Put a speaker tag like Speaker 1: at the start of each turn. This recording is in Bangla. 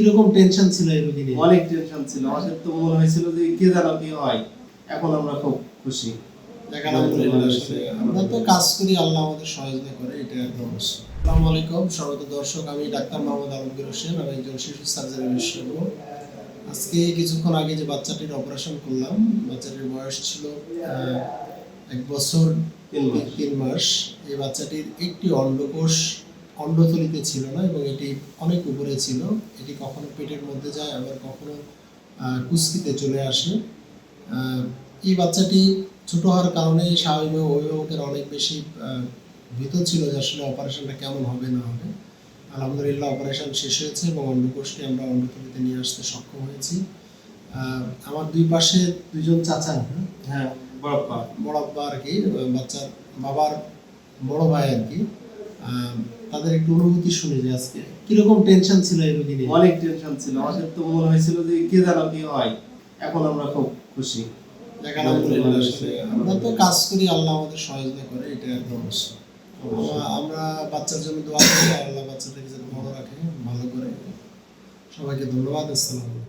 Speaker 1: কীরকম টেনশন ছিল এই নিয়ে?
Speaker 2: অনেক টেনশন ছিল। আমাদের তো মনে হয়েছিল যে কে জানো কি হয়। এখন আমরা খুব খুশি।
Speaker 1: আমরা তো কাজ করি আল্লাহ আমাদের সহযোগিতা করে এটা একটা আসসালামু আলাইকুম সর্বত দর্শক আমি ডাক্তার মোহাম্মদ আলমগীর হোসেন আমি একজন শিশু সার্জারি বিশেষজ্ঞ। আজকে কিছুক্ষণ আগে যে বাচ্চাটির অপারেশন করলাম বাচ্চাটির বয়স ছিল আহ, এক বছর
Speaker 2: তিন
Speaker 1: তিন মাস। এই বাচ্চাটির একটি অন্ডকোষ অন্ডথলিতে ছিল না এবং এটি অনেক উপরে ছিল। এটি কখনো পেটের মধ্যে যায় আবার কখনো কুস্কিতে চলে আসে। এই বাচ্চাটি ছোট হওয়ার কারণে স্বাভাবিক অভিভাবকের অনেক বেশি ভীত ছিল যে আসলে অপারেশনটা কেমন হবে না হবে। আলহামদুলিল্লাহ অপারেশন শেষ হয়েছে এবং অন্ডকোষটি আমরা অন্ডথলিতে নিয়ে আসতে সক্ষম হয়েছি। আমার দুই পাশে দুইজন চাচা হ্যাঁ?
Speaker 2: হ্যাঁ বড়প্পা
Speaker 1: আর কি বাচ্চার বাবার বড় ভাই আর কি। তাদের একটু অনুভূতি শুনে যে আজকে কীরকম টেনশন ছিল এই রোগী নিয়ে
Speaker 2: অনেক টেনশন ছিল। আমাদের তো মনে হয়েছিল যে কে জানো কি হয়। এখন আমরা খুব খুশি।
Speaker 1: আমরা তো কাজ করি আল্লাহ আমাদের সহযোগিতা করে এটা অবশ্য আমরা- বাচ্চার জন্য দোয়া করি আল্লাহ বাচ্চাটাকে যেন ভালো রাখে ভালো করে। সবাইকে ধন্যবাদ আসসালামু